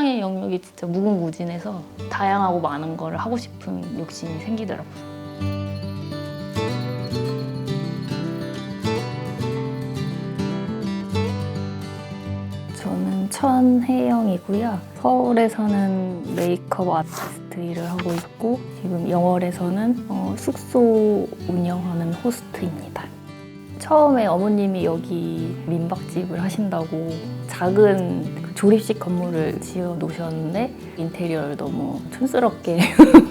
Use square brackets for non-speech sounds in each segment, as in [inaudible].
책상의 영역이 진짜 무궁무진해서 다양하고 많은 걸 하고 싶은 욕심이 생기더라고요. 저는 천혜영이고요. 서울에서는 메이크업 아티스트 일을 하고 있고 지금 영월에서는 어, 숙소 운영하는 호스트입니다. 처음에 어머님이 여기 민박집을 하신다고 작은 그 조립식 건물을 지어 놓으셨는데 인테리어를 너무 촌스럽게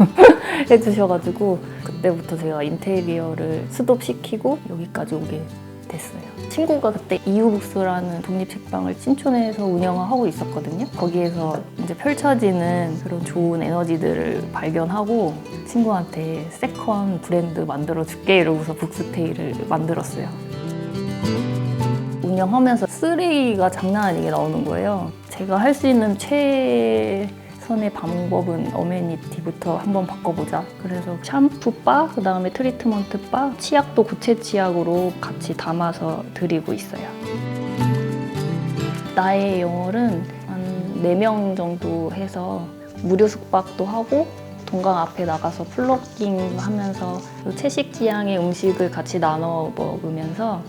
[laughs] 해주셔가지고 그때부터 제가 인테리어를 스톱시키고 여기까지 오게 됐어요. 친구가 그때 이유북스라는 독립책방을 신촌에서 운영하고 있었거든요. 거기에서 이제 펼쳐지는 그런 좋은 에너지들을 발견하고 친구한테 세컨 브랜드 만들어 줄게 이러고서 북스테이를 만들었어요. 운영하면서 쓰레기가 장난 아니게 나오는 거예요. 제가 할 수 있는 최선의 방법은 어메니티부터 한번 바꿔보자. 그래서 샴푸 바, 그 다음에 트리트먼트 바, 치약도 고체 치약으로 같이 담아서 드리고 있어요. 나의 영월은 한 4명 정도 해서 무료 숙박도 하고 동강 앞에 나가서 플로깅 하면서 채식 지향의 음식을 같이 나눠 먹으면서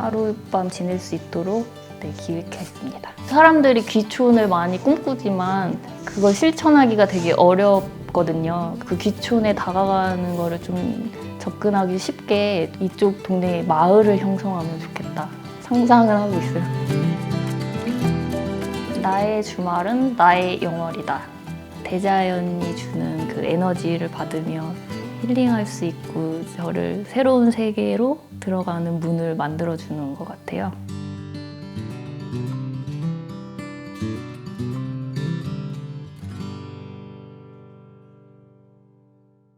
하룻밤 지낼 수 있도록 네, 기획했습니다. 사람들이 귀촌을 많이 꿈꾸지만 그걸 실천하기가 되게 어렵거든요. 그 귀촌에 다가가는 거를 좀 접근하기 쉽게 이쪽 동네에 마을을 형성하면 좋겠다. 상상을 하고 있어요. 나의 주말은 나의 영월이다. 대자연이 주는 그 에너지를 받으며 힐링할 수 있고 저를 새로운 세계로 들어가는 문을 만들어주는 것 같아요.